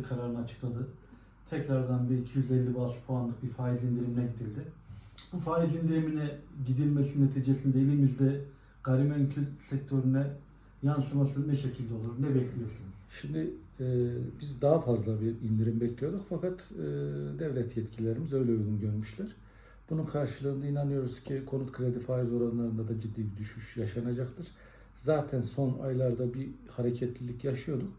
Meclisi kararını açıkladı. Tekrardan bir 250 bas puanlık bir faiz indirimine gidildi. Bu faiz indirimine gidilmesi neticesinde elimizde gayrimenkul sektörüne yansıması ne şekilde olur? Ne bekliyorsunuz? Şimdi e, biz daha fazla bir indirim bekliyorduk fakat e, devlet yetkililerimiz öyle uygun görmüşler. Bunun karşılığında inanıyoruz ki konut kredi faiz oranlarında da ciddi bir düşüş yaşanacaktır. Zaten son aylarda bir hareketlilik yaşıyorduk.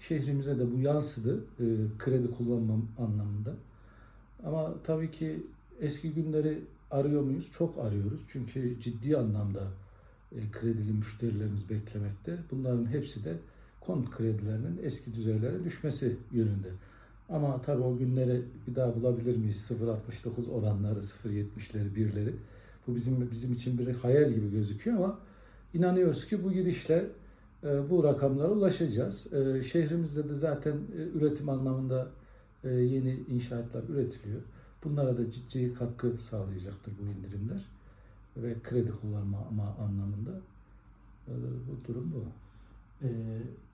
Şehrimize de bu yansıdı e, kredi kullanmam anlamında. Ama tabii ki eski günleri arıyor muyuz? Çok arıyoruz. Çünkü ciddi anlamda e, kredili müşterilerimiz beklemekte. Bunların hepsi de konut kredilerinin eski düzeylere düşmesi yönünde. Ama tabii o günleri bir daha bulabilir miyiz? 0.69 oranları, 0.70'leri, birleri. Bu bizim bizim için bir hayal gibi gözüküyor ama inanıyoruz ki bu gidişle bu rakamlara ulaşacağız. E, şehrimizde de zaten e, üretim anlamında e, yeni inşaatlar üretiliyor. Bunlara da ciddi katkı sağlayacaktır bu indirimler ve kredi kullanma anlamında E, bu durum bu. Ee,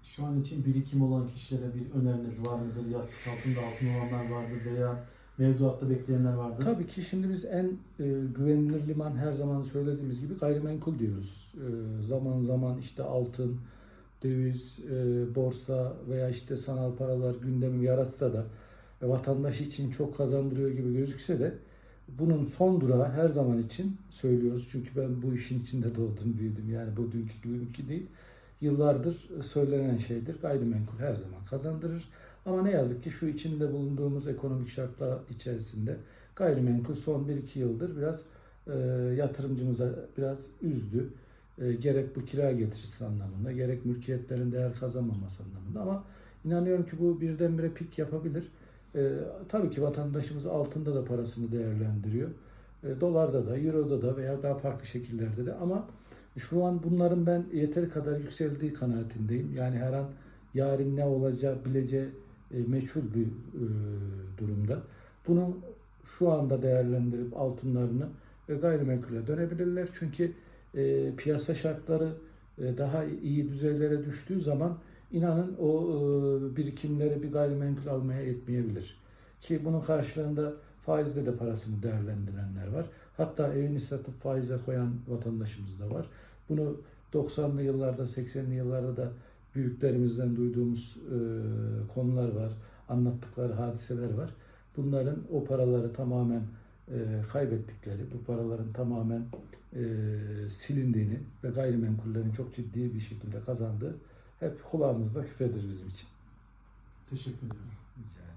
şu an için birikim olan kişilere bir öneriniz var mıdır? Yastık altında altın olanlar vardır veya mevduatta bekleyenler vardır. Tabii ki şimdi biz en e, güvenilir liman her zaman söylediğimiz gibi gayrimenkul diyoruz. E, zaman zaman işte altın, döviz, e, borsa veya işte sanal paralar gündemi yaratsa da ve vatandaş için çok kazandırıyor gibi gözükse de bunun son durağı her zaman için söylüyoruz. Çünkü ben bu işin içinde doğdum, büyüdüm. Yani bu dünkü günkü değil. Yıllardır söylenen şeydir. Gayrimenkul her zaman kazandırır. Ama ne yazık ki şu içinde bulunduğumuz ekonomik şartlar içerisinde gayrimenkul son 1-2 yıldır biraz e, yatırımcımıza biraz üzdü. E, gerek bu kira getirisi anlamında, gerek mülkiyetlerin değer kazanmaması anlamında ama inanıyorum ki bu birdenbire pik yapabilir. E, tabii ki vatandaşımız altında da parasını değerlendiriyor. E, dolarda da, euroda da veya daha farklı şekillerde de ama şu an bunların ben yeteri kadar yükseldiği kanaatindeyim. Yani her an yarın ne olacağı bileceği e, meçhul bir e, durumda. Bunu şu anda değerlendirip altınlarını e, gayrimenkule dönebilirler. Çünkü e, piyasa şartları daha iyi düzeylere düştüğü zaman inanın o birikimleri bir gayrimenkul almaya yetmeyebilir. Ki bunun karşılığında faizde de parasını değerlendirenler var. Hatta evini satıp faize koyan vatandaşımız da var. Bunu 90'lı yıllarda, 80'li yıllarda da büyüklerimizden duyduğumuz konular var. Anlattıkları hadiseler var. Bunların o paraları tamamen e, kaybettikleri, bu paraların tamamen e, silindiğini ve gayrimenkullerin çok ciddi bir şekilde kazandığı hep kulağımızda küpedir bizim için. Teşekkür ediyoruz. Rica ederim.